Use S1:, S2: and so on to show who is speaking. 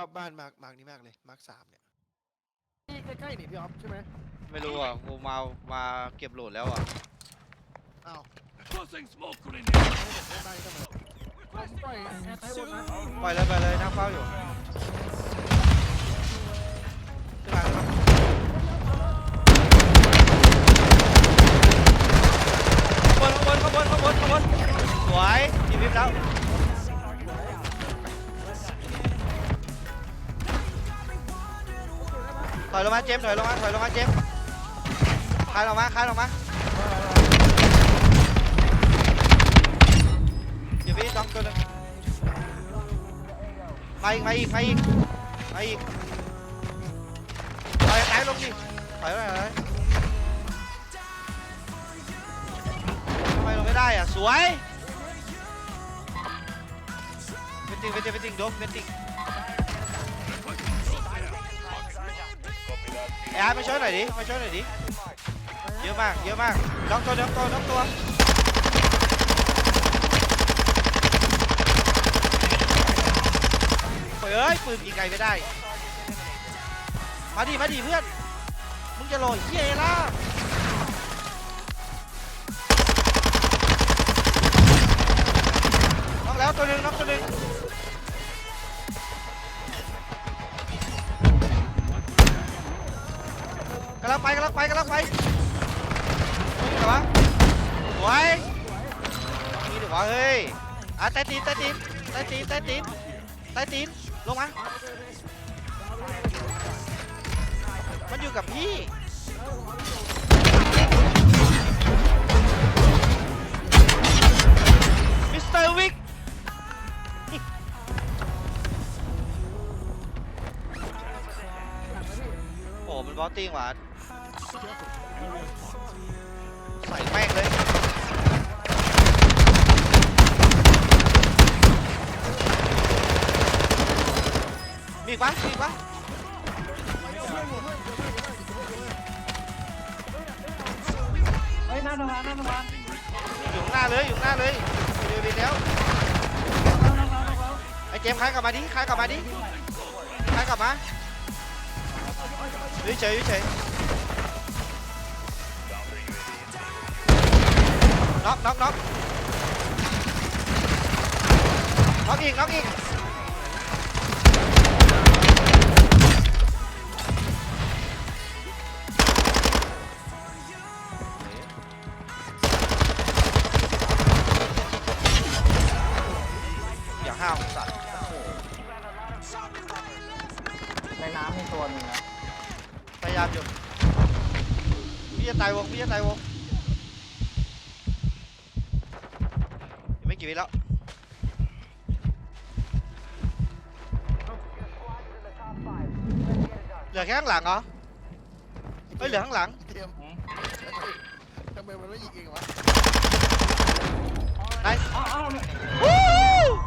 S1: อบบ้านมาร์กมาร์กนี้มากเลยมาร์กสามเนี่ย
S2: นี่ใกล้ๆนี่พี่ออฟใช่ไหม
S3: ไม่รู้อะกูมามาเก็บโหลดแล้วอะ
S2: อ้าว
S4: Tossing smoke grenade.
S2: ไม่ได้ก็มาผมปล่อยแอร์ไทยบนนะ
S3: ปล่อยเลยไปเลยนั่งเฝ้าอยู่ขึ้นมาขึ้นมาข้างบนข้างบนข้างบนข้างบนสวยทีวิปแล้ว ถอยลงมาเจมส์ถอยลงมาถอยลงมาเจมส์คลายออกมาคลายออกมาเดี๋ยวพี่ต้องตัวหนึงมาอีกมาอีกมาอีกมาอีกถอยไหนลงดิถอยไปไหนทำไมลงไม่ได้อะสวยเวนติงเวนติงเวนติงโดมเวนติง ไอ้อาร์ตมาช่วยหน่อยดิมาช่วยหน่อยดิเยอะมากเยอะมากน้องตัวน้องตัวน้องตัวเฮ้ยปืนยิงไกลไม่ได้ มาดิมาดิเพื่อน มึงจะรอเฮียอะไรล่ะำลังไปกำลังไปกำลังไปนี่หรอวะสวยนี่เดี๋ยววะเฮ้ยอะใต้ตีนใต้ตีนใต้ตีนใต้ตีนใต้ตีนลงมามันอยู่กับพี่ บอสติ้งหวานใส่แม่งเลยมีอีกปะมีอีกปะ
S5: เฮ้ยหน้าสะพานหน้าสะพาน
S3: อยู่ข้างหน้าเลยอยู่ข้างหน้าเลยเดี๋ยวไปแล้ว
S5: น้องน้องน้องน้อง
S3: ไอ้เจมส์คล้ายกลับมาดิคล้ายกลับมาดิคล้ายกลับมา อยู่เฉยอยู่เฉยน็
S5: มีตัวหนึ่งนะ
S3: พยายามอยู่พี่จะตายวงพี่จะตายวงยังไม่กี่วิแล้วเหลือแค่ข้างหลังเหรอเฮ้ยเหลือข้างหลัง
S2: เตรียมทำไมมันไม่ยิงเองวะ
S3: นาย
S5: อ้าวอ้าว
S3: วู้